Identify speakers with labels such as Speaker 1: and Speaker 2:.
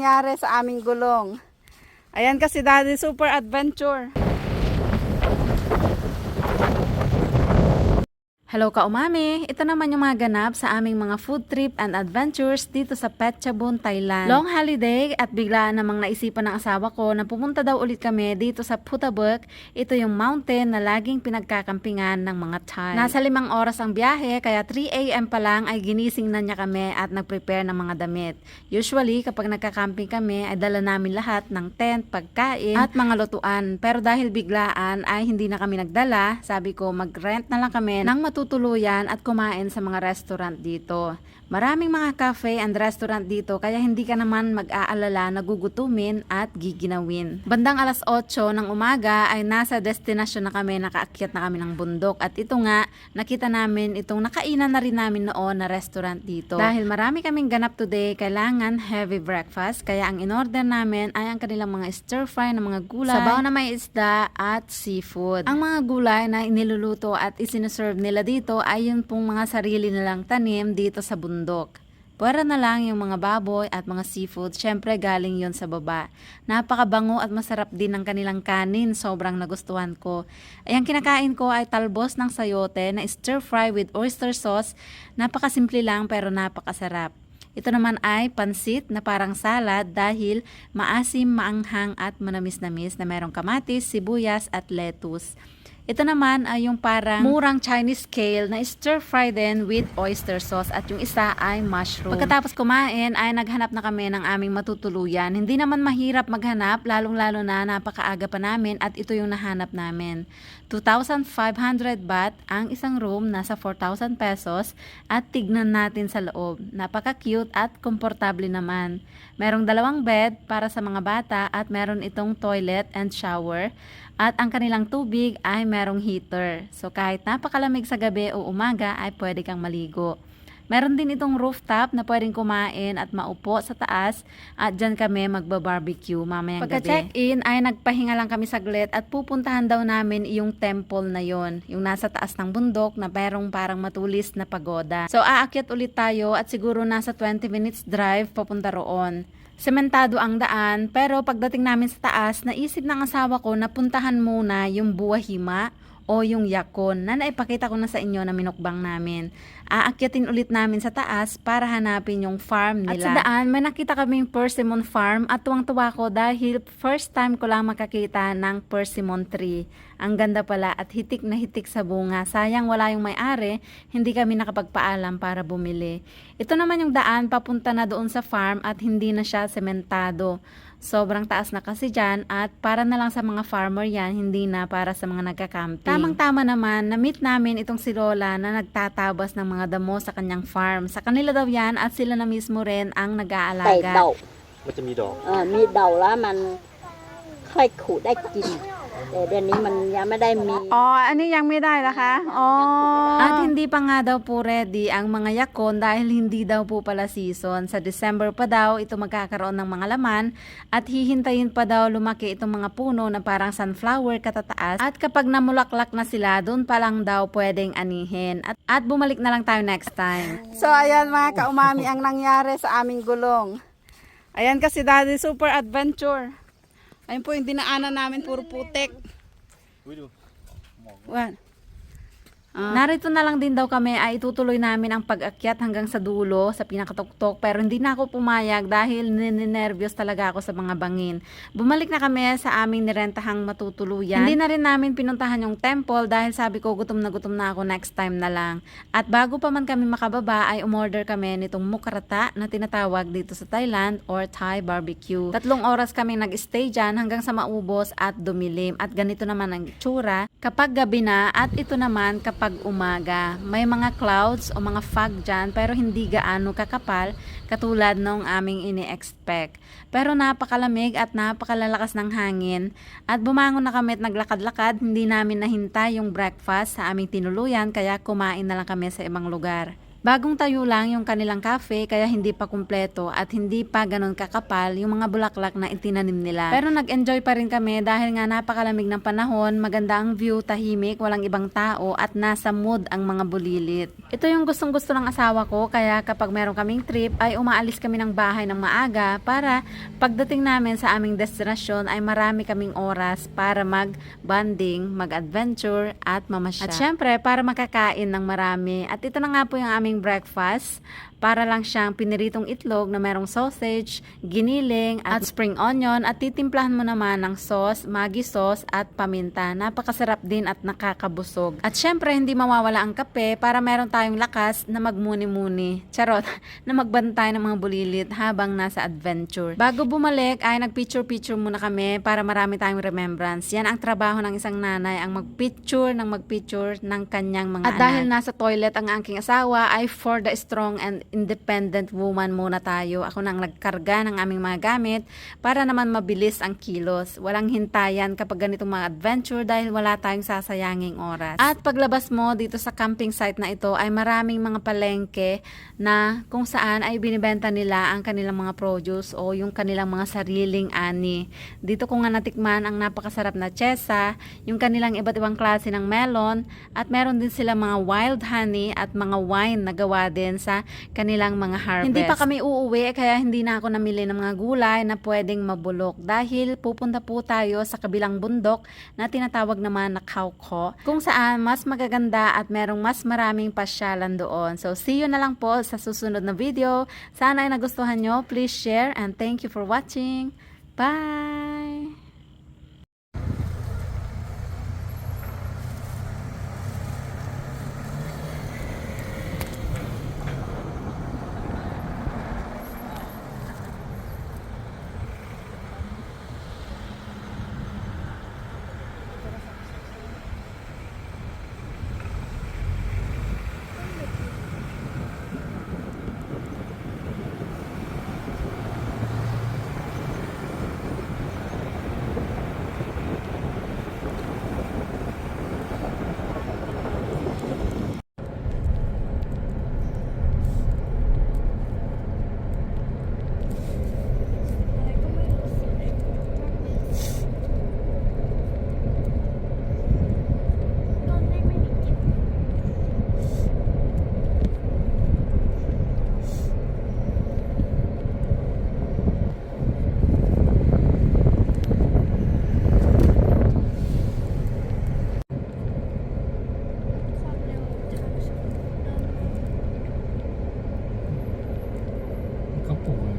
Speaker 1: nangyari sa aming gulong. Ayan kasi Daddy Super Adventure. Hello ka umami! Ito naman yung mga ganap sa aming mga food trip and adventures dito sa Phetchabun, Thailand. Long holiday at biglaan namang naisipan ng asawa ko na pumunta daw ulit kami dito sa Putabuk. Ito yung mountain na laging pinagkakampingan ng mga Thai. Nasa limang oras ang biyahe kaya 3 a.m. pa lang ay ginising na niya kami at nag-prepare ng mga damit. Usually kapag nagkakamping kami ay dala namin lahat ng tent, pagkain at mga lutuan. Pero dahil biglaan ay hindi na kami nagdala, sabi ko mag-rent na lang kami ng matutuluyan at kumain sa mga restaurant dito. Maraming mga cafe and restaurant dito kaya hindi ka naman mag-aalala na gugutumin at giginawin. Bandang alas 8 ng umaga ay nasa destinasyon na kami, nakaakyat na kami ng bundok at ito nga, nakita namin itong nakainan na rin namin noon na restaurant dito. Dahil marami kaming ganap today, kailangan heavy breakfast kaya ang in-order namin ay ang kanilang mga stir fry na mga gulay, sabaw na may isda at seafood. Ang mga gulay na iniluluto at isinuserve nila dito ay yung pong mga sarili nilang tanim dito sa bundok. Pwera na lang yung mga baboy at mga seafood, syempre galing yon sa baba. Napakabango at masarap din ng kanilang kanin, sobrang nagustuhan ko. Ay ang kinakain ko ay talbos ng sayote na stir fry with oyster sauce. Napakasimple lang pero napakasarap. Ito naman ay pansit na parang salad dahil maasim, maanghang at manamis-namis na merong kamatis, sibuyas at lettuce. Ito naman ay yung parang murang Chinese kale na stir fry din with oyster sauce at yung isa ay mushroom. Pagkatapos kumain ay naghanap na kami ng aming matutuluyan. Hindi naman mahirap maghanap lalong-lalo na napakaaga pa namin at ito yung nahanap namin. 2,500 baht ang isang room nasa 4,000 pesos at tignan natin sa loob. Napaka-cute at komportable naman. Merong dalawang bed para sa mga bata at meron itong toilet and shower at ang kanilang tubig ay merong heater. So kahit napakalamig sa gabi o umaga ay pwede kang maligo. Meron din itong rooftop na pwedeng kumain at maupo sa taas at dyan kami magba-barbecue mamayang
Speaker 2: Pagka
Speaker 1: gabi.
Speaker 2: check-in
Speaker 1: ay nagpahinga lang kami saglit at pupuntahan daw namin yung temple na yon, yung nasa taas ng bundok na merong parang matulis na pagoda. So aakyat ulit tayo at siguro nasa 20 minutes drive papunta roon. Sementado ang daan, pero pagdating namin sa taas, naisip ng asawa ko na puntahan muna yung buwahima o yung yakon na naipakita ko na sa inyo na minukbang namin. Aakyatin ulit namin sa taas para hanapin yung farm nila. At sa daan, may nakita kaming persimmon farm at tuwang-tuwa ko dahil first time ko lang makakita ng persimmon tree. Ang ganda pala at hitik na hitik sa bunga. Sayang wala yung may-ari, hindi kami nakapagpaalam para bumili. Ito naman yung daan papunta na doon sa farm at hindi na siya sementado. Sobrang taas na kasi dyan at para na lang sa mga farmer yan, hindi na para sa mga nagka-camping. Tamang-tama naman, na-meet namin itong si Lola na nagtatabas ng mga damo sa kanyang farm. Sa kanila daw yan at sila na mismo rin ang
Speaker 3: ใส่
Speaker 1: nag-aalaga.
Speaker 3: ดอก
Speaker 4: มันจะมีดอก
Speaker 3: เออมีดอกแล้วมันค่อยขูดได้กิน แต่เดือนนี้มันยังไม่ได้มี
Speaker 1: อ๋อ อันนี้ยังไม่ได้นะคะอ๋อ At hindi pa nga daw po ready ang mga yakon dahil hindi daw po pala season. Sa December pa daw ito magkakaroon ng mga laman at hihintayin pa daw lumaki itong mga puno na parang sunflower katataas. At kapag namulaklak na sila, doon pa lang daw pwedeng anihin. At, at bumalik na lang tayo next time. So ayan mga kaumami ang nangyari sa aming gulong. Ayan kasi daddy super adventure. Ayun po yung dinaanan namin puro putek. One. Narito na lang din daw kami ay itutuloy namin ang pag-akyat hanggang sa dulo, sa pinakatuktok. Pero hindi na ako pumayag dahil ninenervyos talaga ako sa mga bangin. Bumalik na kami sa aming nirentahang matutuluyan. Hindi na rin namin pinuntahan yung temple dahil sabi ko gutom na gutom na ako next time na lang. At bago pa man kami makababa ay umorder kami nitong mukarata na tinatawag dito sa Thailand or Thai barbecue. Tatlong oras kami nag-stay dyan hanggang sa maubos at dumilim. At ganito naman ang itsura kapag gabi na at ito naman kapag umaga. May mga clouds o mga fog dyan pero hindi gaano kakapal katulad nung aming ini-expect. Pero napakalamig at napakalalakas ng hangin at bumangon na kami at naglakad-lakad. Hindi namin nahintay yung breakfast sa aming tinuluyan kaya kumain na lang kami sa ibang lugar. Bagong tayo lang yung kanilang cafe kaya hindi pa kumpleto at hindi pa ganun kakapal yung mga bulaklak na itinanim nila. Pero nag-enjoy pa rin kami dahil nga napakalamig ng panahon, maganda ang view, tahimik, walang ibang tao at nasa mood ang mga bulilit. Ito yung gustong gusto ng asawa ko kaya kapag meron kaming trip ay umaalis kami ng bahay ng maaga para pagdating namin sa aming destinasyon ay marami kaming oras para mag-bonding, mag-adventure at mamasyal. At syempre para makakain ng marami. At ito na nga po yung aming breakfast para lang siyang piniritong itlog na merong sausage, giniling at spring onion at titimplahan mo naman ng sauce, Maggi sauce at paminta. Napakasarap din at nakakabusog. At syempre hindi mawawala ang kape para meron tayong lakas na magmuni-muni. Charot, na magbantay ng mga bulilit habang nasa adventure. Bago bumalik ay nagpicture-picture muna kami para marami tayong remembrance. Yan ang trabaho ng isang nanay, ang magpicture ng magpicture ng kanyang mga
Speaker 3: At
Speaker 1: anak. dahil nasa toilet ang aking asawa ay for the strong and independent woman muna tayo. Ako nang nagkarga ng aming mga gamit para naman mabilis ang kilos. Walang hintayan kapag ganitong mga adventure dahil wala tayong sasayanging oras. At paglabas mo dito sa camping site na ito ay maraming mga palengke na kung saan ay binibenta nila ang kanilang mga produce o yung kanilang mga sariling ani. Dito ko nga natikman ang napakasarap na chesa, yung kanilang iba't ibang klase ng melon at meron din sila mga wild honey at mga wine na gawa din sa kanilang mga harvest. Hindi pa kami uuwi kaya hindi na ako namili ng mga gulay na pwedeng mabulok dahil pupunta po tayo sa kabilang bundok na tinatawag naman na Kauko kung saan mas magaganda at merong mas maraming pasyalan doon. So see you na lang po sa susunod na video. Sana ay nagustuhan nyo. Please share and thank you for watching. Bye! 不会